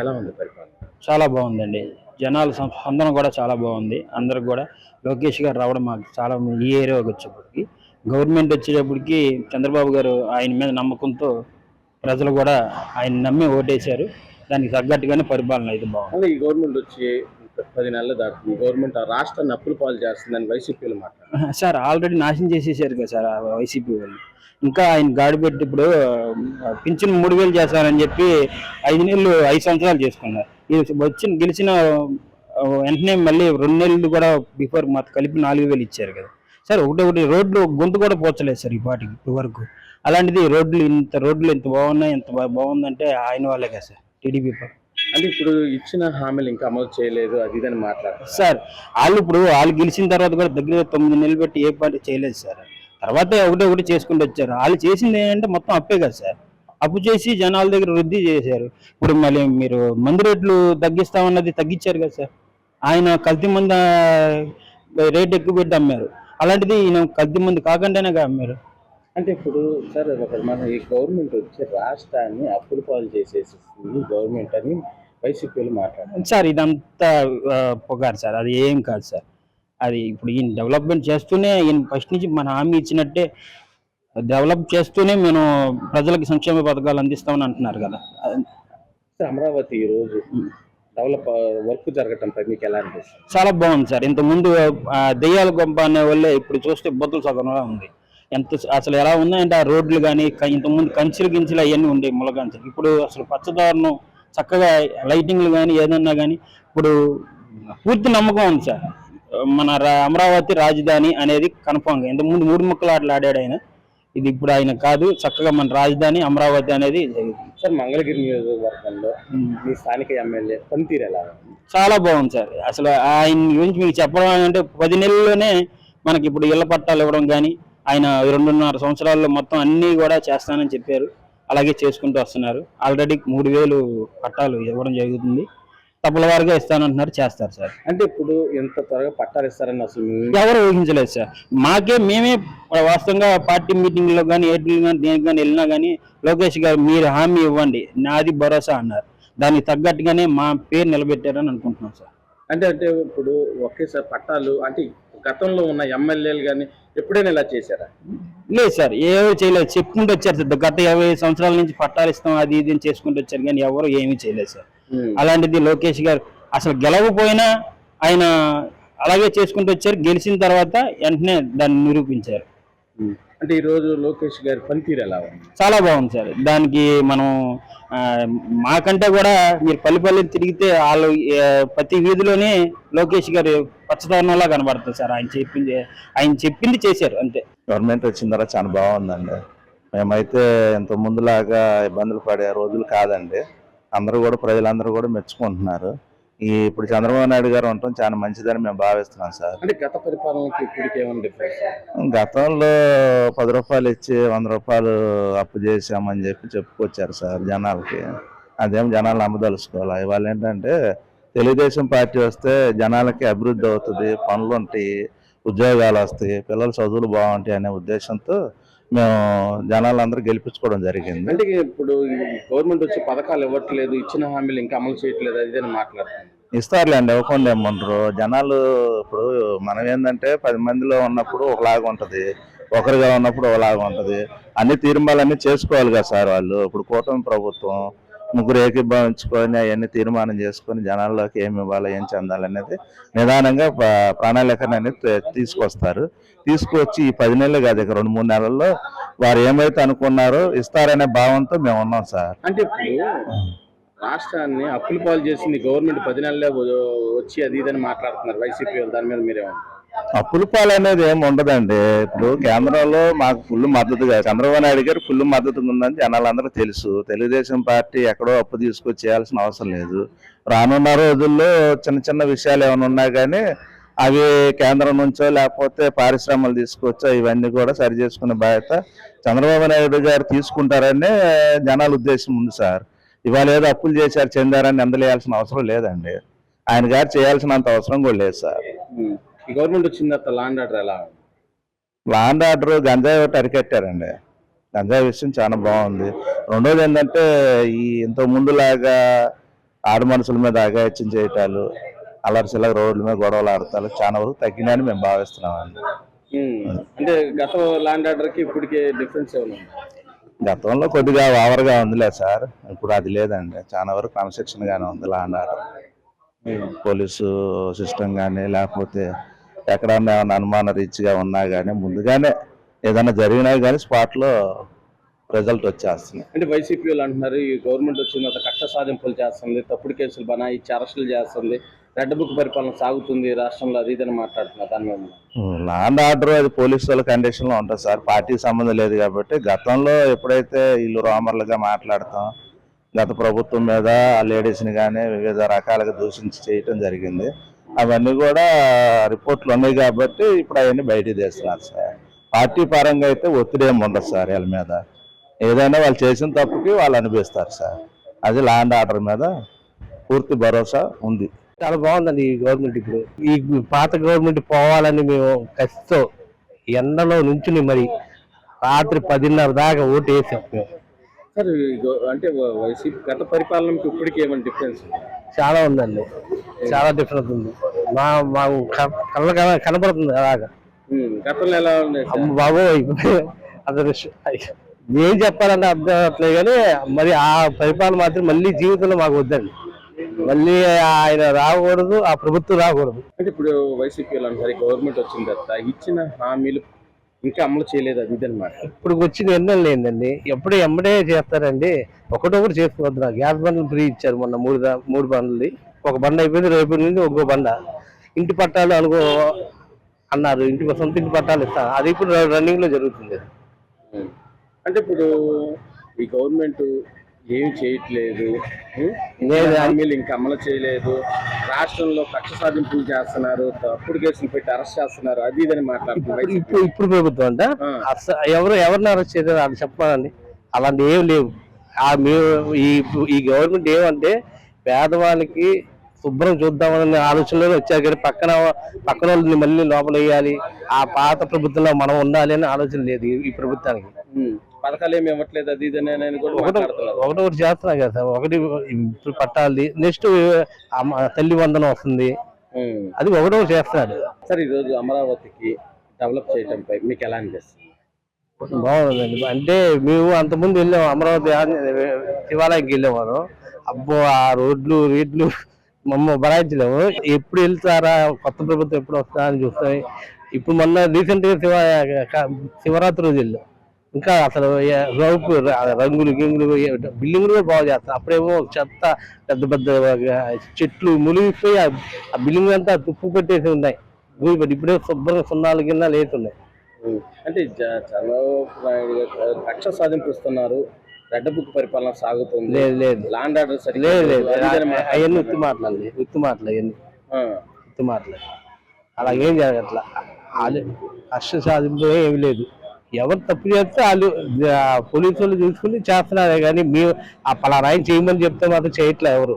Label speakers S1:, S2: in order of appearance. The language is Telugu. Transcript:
S1: ఎలా ఉంది పరిపాలన?
S2: చాలా బాగుందండి. జనాల స్పందన కూడా చాలా బాగుంది. అందరికి కూడా లోకేష్ గారు రావడం మాకు చాలా ఈ ఏరియాకి వచ్చేప్పటికి గవర్నమెంట్ వచ్చేటప్పటికి చంద్రబాబు గారు ఆయన మీద నమ్మకంతో ప్రజలు కూడా ఆయన నమ్మి ఓటేశారు. దానికి తగ్గట్టుగానే పరిపాలన అయితే బాగుంది.
S1: ఈ గవర్నమెంట్ వచ్చి పది నెలలు దాటుతుంది. ఈ గవర్నమెంట్ ఆ రాష్ట్రాన్ని అప్పులు పాలు చేస్తుందని వైసీపీలు మాట్లాడారు
S2: సార్ ఆల్రెడీ నాశనం చేసేసారు కదా సార్ ఆ వైసీపీ వాళ్ళు. ఇంకా ఆయన గాడి పెట్టి ఇప్పుడు పింఛన్ మూడు వేలు చేస్తారని చెప్పి ఐదు నెలలు ఐదు సంవత్సరాలు చేసుకున్నారు. ఇది వచ్చిన గెలిచిన వెంటనే మళ్ళీ రెండు నెలలు కూడా బిఫోర్ మాకు కలిపి నాలుగు వేలు ఇచ్చారు కదా. సార్ ఒకటి ఒకటి రోడ్లు గొంతు కూడా పోచలేదు సార్ ఈ పాటికి ఇప్పటి వరకు. అలాంటిది రోడ్లు ఇంత రోడ్లు ఇంత బాగున్నాయి ఇంత బాగుందంటే ఆయన వాళ్ళే కదా సార్ టీడీపీ
S1: అంటే ఇప్పుడు ఇచ్చిన హామీలు ఇంకా అమలు చేయలేదు అది ఇదని మాట్లాడారు
S2: సార్ వాళ్ళు ఇప్పుడు వాళ్ళు గెలిచిన తర్వాత కూడా దగ్గర తొమ్మిది నెలలు పెట్టి ఏ పార్టీ చేయలేదు సార్. తర్వాత ఒకటి ఒకటి చేసుకుంటూ వచ్చారు. వాళ్ళు చేసింది ఏంటంటే మొత్తం అప్పే కదా సార్. అప్పు చేసి జనాల దగ్గర వృద్ధి చేశారు. ఇప్పుడు మళ్ళీ మీరు మందు రేట్లు తగ్గిస్తామన్నది తగ్గించారు కదా సార్. ఆయన కల్తీ మంద రేట్ ఎక్కువ పెట్టి అమ్మారు. అలాంటిది ఈయన కల్తీ మంది కాకుండానే అమ్మారు.
S1: అంటే ఇప్పుడు సార్ మన ఈ గవర్నమెంట్ వచ్చి రాష్ట్రాన్ని అప్పులు పాలు చేసేసింది గవర్నమెంట్ అని వైసీపీలు మాట్లాడారు.
S2: సార్ ఇదంతా పొగారు సార్. అది ఏం కాదు సార్. అది ఇప్పుడు ఈయన డెవలప్మెంట్ చేస్తూనే ఈయన ఫస్ట్ నుంచి మన హామీ ఇచ్చినట్టే డెవలప్ చేస్తూనే మేము ప్రజలకు సంక్షేమ పథకాలు అందిస్తామని అంటున్నారు కదా.
S1: సార్, అమరావతి ఈ రోజు డెవలప్ వర్క్ జరగటంపై మీకు ఎలా అనిపిస్తుంది?
S2: చాలా బాగుంది సార్. ఇంతకుముందు ఆ, దెయ్యాల గొప్ప అనే వల్లే ఇప్పుడు చూస్తే బొద్దులు సగంలా ఉంది. ఎంత అసలు ఎలా ఉందంటే ఆ రోడ్లు కానీ ఇంతకుముందు కంచెలు గించెలు అవన్నీ ఉండే ములగంచెలు ఇప్పుడు అసలు పచ్చదారుణం చక్కగా లైటింగ్లు కానీ ఏదన్నా కానీ ఇప్పుడు పూర్తి నమ్మకం ఉంది సార్. మన రా- అమరావతి రాజధాని అనేది కన్ఫామ్గా ఇంతకుముందు మూడు ముక్కలు ఆటలు ఆడాడు ఆయన. ఇది ఇప్పుడు ఆయన కాదు. చక్కగా మన రాజధాని అమరావతి అనేది జరుగుతుంది.
S1: సార్ మంగళగిరి నియోజకవర్గంలో మీ స్థానిక ఎమ్మెల్యే పనితీరు ఎలా
S2: చాలా బాగుంది సార్. అసలు ఆయన గురించి మీకు చెప్పడం అంటే పది నెలల్లోనే మనకి ఇప్పుడు ఇళ్ళ పట్టాలు ఇవ్వడం కానీ ఆయన రెండున్నర సంవత్సరాల్లో మొత్తం అన్నీ కూడా చేస్తానని చెప్పారు. అలాగే చేసుకుంటూ వస్తున్నారు. ఆల్రెడీ మూడు వేలు పట్టాలు ఇవ్వడం జరుగుతుంది. తప్పుల వారుగా ఇస్తానంటున్నారు చేస్తారు సార్.
S1: అంటే ఇప్పుడు ఎంత త్వరగా పట్టాలు ఇస్తారని అసలు
S2: ఎవరు ఊహించలేదు సార్. మాకే మేమే వాస్తవంగా పార్టీ మీటింగ్లో కానీ ఏటీలు కానీ దేనికి కానీ వెళ్ళినా కానీ లోకేష్ గారు మీరు హామీ ఇవ్వండి నాది భరోసా అన్నారు. దానికి తగ్గట్టుగానే మా పేరు నిలబెట్టారని అనుకుంటున్నాం సార్.
S1: అంటే అంటే ఇప్పుడు ఒకేసారి పట్టాలు అంటే గతంలో ఉన్న ఎమ్మెల్యేలు కానీ ఎప్పుడైనా ఇలా చేశారా?
S2: లేదు సార్ ఏమీ చేయలేదు. చెప్పుకుంటూ వచ్చారు సార్. గత యాభై సంవత్సరాల నుంచి పట్టాలు ఇస్తాం అది ఇది చేసుకుంటూ వచ్చారు కానీ ఎవరు ఏమీ చేయలేదు సార్. అలాంటిది లోకేష్ గారు. అసలు గెలవకపోయినా ఆయన అలాగే చేసుకుంటూ వచ్చారు. గెలిచిన తర్వాత వెంటనే దాన్ని నిరూపించారు.
S1: అంటే ఈ రోజు లోకేష్ గారి పనితీరు ఎలా ఉంది?
S2: చాలా బాగుంది సార్. దానికి మనం మాకంటే కూడా మీరు పల్లి పల్లి తిరిగితే వాళ్ళు ఆ, ప్రతి వీధిలోనే లోకేష్ గారు పచ్చదనంలా కనబడుతుంది సార్. ఆయన చెప్పింది ఆయన చెప్పింది చేశారు అంతే.
S3: గవర్నమెంట్ వచ్చిన తర్వాత చాలా బాగుందండి. మేమైతే ఇంత ముందులాగా ఇబ్బందులు పడే రోజులు కాదండి. అందరూ కూడా ప్రజలందరూ కూడా మెచ్చుకుంటున్నారు. ఈ ఇప్పుడు చంద్రబాబు నాయుడు గారు ఉండటం చాలా మంచిదని మేము భావిస్తున్నాం సార్.
S1: అంటే గత పరిపాలనకి ఇప్పటికి ఏమైనా డిఫరెన్స్
S3: గతంలో పది రూపాయలు ఇచ్చి వంద రూపాయలు అప్పు చేసామని చెప్పి చెప్పుకొచ్చారు సార్ జనాలకి. అదేం జనాలు నమ్మదలుచుకోవాలి? ఇవాళ ఏంటంటే తెలుగుదేశం పార్టీ వస్తే జనాలకి అభివృద్ధి అవుతుంది పనులు ఉంటాయి ఉద్యోగాలు వస్తాయి పిల్లల చదువులు బాగుంటాయి అనే ఉద్దేశంతో మేము జనాలందరూ గెలిపించుకోవడం జరిగింది.
S1: అంటే ఇప్పుడు గవర్నమెంట్ వచ్చి పథకాలు ఇవ్వట్లేదు ఇచ్చిన హామీలు ఇంకా అమలు చేయట్లేదు అది అని మాట్లాడుతుంది
S3: ఇస్తారులేండి ఇవ్వకుండా ఏమంటారు జనాలు ఇప్పుడు మనం ఏంటంటే పది మందిలో ఉన్నప్పుడు ఒకలాగా ఉంటది ఒకరిగా ఉన్నప్పుడు ఒకలాగా ఉంటది. అన్ని తీర్మానాలన్నీ చేసుకోవాలి కదా సార్ వాళ్ళు. ఇప్పుడు కూటమి ప్రభుత్వం ముగ్గురు ఏకీభవించుకొని అవన్నీ తీర్మానం చేసుకొని జనాల్లోకి ఏమి ఇవ్వాలి ఏం చెందాలి అనేది నిదానంగా ప్రణాళికను అనేది తీసుకొస్తారు. తీసుకొచ్చి ఈ పది నెలలు కాదు ఇక రెండు మూడు నెలల్లో వారు ఏమైతే అనుకున్నారో ఇస్తారనే భావంతో మేము ఉన్నాం సార్.
S1: అంటే ఇప్పుడు రాష్ట్రాన్ని అప్పుల పాలు చేసింది గవర్నమెంట్ పది నెలలే వచ్చి అది ఇదని మాట్లాడుతున్నారు వైసీపీ వాళ్ళు. దాని మీద మీరేమన్నా
S3: అప్పుల పాలు అనేది ఏమి ఉండదండి. ఇప్పుడు కేంద్రంలో మాకు ఫుల్ మద్దతుగా చంద్రబాబు నాయుడు గారు ఫుల్ మద్దతు ఉందని జనాలందరూ తెలుసు. తెలుగుదేశం పార్టీ ఎక్కడో అప్పు తీసుకొచ్చి చేయాల్సిన అవసరం లేదు. రానున్న రోజుల్లో చిన్న చిన్న విషయాలు ఏమైనా ఉన్నా కానీ అవి కేంద్రం నుంచో లేకపోతే పారిశ్రమలు తీసుకొచ్చో ఇవన్నీ కూడా సరి చేసుకునే బాధ్యత చంద్రబాబు నాయుడు గారు తీసుకుంటారనే జనాల ఉద్దేశం ఉంది సార్. ఇవాళ ఏదో అప్పులు చేశారు చెందారని అందలేయాల్సిన అవసరం లేదండి. ఆయన గారు చేయాల్సినంత అవసరం కూడా లేదు సార్.
S1: ఈ గవర్నమెంట్ వచ్చిన తర్వాత లాండ్ ఆర్డర్ ఎలా
S3: లాండ్ ఆర్డర్ గంజాయి ఒకటి అరికట్టారండి. గంజాయి విషయం చాలా బాగుంది. రెండోది ఏంటంటే ఈ ఇంత ముందులాగా ఆడ మనుషుల మీద అగాయత్యం చేయటాలు అల్లరి చిల్లర రోడ్ల మీద గొడవలు ఆడతాలు చాలా వరకు తగ్గినాయని మేము భావిస్తున్నామండి.
S1: అంటే గత ల్యాండ్ ఆర్డర్కి ఇప్పటికే డిఫరెన్స్ ఏమైనా?
S3: గతంలో కొద్దిగా ఓవర్గా ఉందిలే సార్. ఇప్పుడు అది లేదండి. చాలా వరకు క్రమశిక్షణ గానే ఉంది లాండ్ ఆర్డర్ పోలీసు సిస్టమ్ కానీ లేకపోతే ఎక్కడన్నా ఏమైనా అనుమాన రీచ్గా ఉన్నా కానీ ముందుగానే ఏదైనా జరిగినా కానీ స్పాట్లో రిజల్ట్ వచ్చేస్తుంది
S1: అంటే వైసీపీ వాళ్ళు అంటున్నారు ఈ గవర్నమెంట్ వచ్చిన తర్వాత కక్ష సాధింపులు చేస్తుంది తప్పుడు కేసులు బనాయించి అరెస్టులు చేస్తుంది రెడ్ బుక్ పరిపాలన సాగుతుంది రాష్ట్రంలో అది ఇదని మాట్లాడుతున్నారు. దాని మీద
S3: లాండ్ ఆర్డర్ అది పోలీసు వాళ్ళ కండిషన్లో ఉంటుంది సార్. పార్టీకి సంబంధం లేదు కాబట్టి గతంలో ఎప్పుడైతే వీళ్ళు రోమర్లుగా మాట్లాడతాం గత ప్రభుత్వం మీద ఆ లేడీస్ని కానీ వివిధ రకాలుగా దూషించి చేయటం జరిగింది. అవన్నీ కూడా రిపోర్ట్లు ఉన్నాయి కాబట్టి ఇప్పుడు అవన్నీ బయటికి తీస్తున్నారు సార్. పార్టీ పరంగా అయితే ఒత్తిడి ఏమి ఉండదు సార్ వీళ్ళ మీద. ఏదైనా వాళ్ళు చేసిన తప్పుకి వాళ్ళు అనిపిస్తారు సార్. అది లాండ్ ఆర్డర్ మీద పూర్తి భరోసా ఉంది.
S4: చాలా బాగుందండి ఈ గవర్నమెంట్ ఇప్పుడు. ఈ పాత గవర్నమెంట్ పోవాలని మేము కసితో ఎండలో నుంచుని మరి రాత్రి పదిన్నర దాకా ఓటు వేసాం మేము.
S1: సార్ అంటే గత పరిపాలనకి ఇప్పటికి ఏమైనా డిఫరెన్స్?
S4: చాలా ఉందండి. చాలా డిఫరెన్స్ ఉంది. మా మాకు కళ్ళ కన- కనబడుతుంది అలాగా.
S1: గతంలో ఎలా?
S4: అమ్మ బాబోయ్ అసలు ఏం చెప్పాలంటే అర్థం అవట్లేదు కానీ మరి ఆ పరిపాలన మాత్రం మళ్ళీ జీవితంలో మాకు వద్దండి. మళ్ళీ ఆయన రాకూడదు ఆ ప్రభుత్వం రాకూడదు.
S1: అంటే ఇప్పుడు వైసీపీ గవర్నమెంట్ వచ్చిన తర్వాత ఇచ్చిన హామీలు ఇంకా అమలు చేయలేదు అది ఇది అనమాట
S4: ఇప్పుడు వచ్చిన ఎన్నెళ్ళు లేదండి ఎప్పుడు ఎమ్మడే చేస్తారండి. ఒకటొకటి చేసుకోవద్దు గ్యాస్ బండ్లు ఫ్రీ ఇచ్చారు మొన్న మూడు మూడు బండ్లు ఒక బండ అయిపోయింది రేపు నుండి ఇంకో బండ. ఇంటి పట్టాలు అనుకో అన్నారు ఇంటి సొంత ఇంటి పట్టాలు ఇస్తారు అది ఇప్పుడు రన్నింగ్లో జరుగుతుంది.
S1: అంటే ఇప్పుడు ఈ గవర్నమెంట్ ఏమి చేయట్లేదు. హామీలు ఇంకా అమలు చేయలేదు. రాష్ట్రంలో కక్ష సాధింపులు చేస్తున్నారు. తప్పుడు కేసులు పెట్టి అరెస్ట్ చేస్తున్నారు. అది ఇదని మాట్లాడుతున్నారు.
S4: ఇప్పుడు. ఇప్పుడు ప్రభుత్వం అంట ఎవరు ఎవరిని అరెస్ట్ చేశారు అది చెప్పాలండి. అలాంటి ఏం లేవు. ఈ ఈ గవర్నమెంట్ ఏమంటే పేదవాళ్ళకి శుభ్రం చూద్దామనే ఆలోచనలో వచ్చారు కానీ పక్కన పక్కన వాళ్ళని మళ్ళీ లోపల వేయాలి. ఆ పాత ప్రభుత్వంలో మనం ఉండాలి అనే ఆలోచన లేదు ఈ- ప్రభుత్వానికి.
S1: పథకాలు ఏమి ఇవ్వట్లేదు అది
S4: ఒకటి ఒకటి చేస్తున్నా కదా సార్. ఒకటి ఇప్పుడు పట్టాలి. నెక్స్ట్ తల్లి వందనం వస్తుంది. అది ఒకటి ఒకటి చేస్తున్నాడు
S1: సార్ ఈరోజు అమరావతికి డెవలప్ చేయడంపై మీకు ఎలా అనిపిస్తుంది?
S4: బాగుందండి. అంటే మేము అంతకుముందు వెళ్ళాం అమరావతి శివాలయంకి వెళ్ళేవారు. అబ్బో ఆ రోడ్లు రేట్లు మమ్మ భరాయించలేము ఎప్పుడు వెళ్తారా? కొత్త ప్రభుత్వం ఎప్పుడు వస్తారా అని చూస్తాం ఇప్పుడు మొన్న రీసెంట్గా శివ క- శివరాత్రి రోజు వెళ్ళాం. ఇంకా అసలు రౌపు రంగులు గింగులు బిల్డింగ్లు కూడా బాగా చేస్తారు అప్పుడేమో చెత్త పెద్ద పెద్ద చెట్లు మునిగిపోయి ఆ- బిల్డింగ్ అంతా తుప్పు పెట్టేసి ఉన్నాయి. భూమి పెట్టి ఇప్పుడే శుభ్రంగా సున్నాలు కింద లేతున్నాయి
S1: అంటే చంద్రబాబు నాయుడు కక్ష సాధింపిస్తున్నారు. రెడ్ బుక్ పరిపాలన సాగుతుంది.
S4: లేదు లేదు.
S1: లాండ్ ఆర్డర్
S4: లేదు లేదు. అవన్నీ. ఉత్తి మాటలండి. ఉత్తి మాటలు అవన్నీ. ఉత్తి మాటలు. అలాగేం జరగట్లా? వాళ్ళు కష్ట సాధింపు ఏమి లేదు. ఎవరు తప్పు చేస్తే వాళ్ళు ఆ పోలీసు వాళ్ళు చూసుకుని చేస్తున్నారే కానీ మేము ఆ పలానా ఆయన చేయమని చెప్తే మాత్రం చేయట్లే ఎవరు.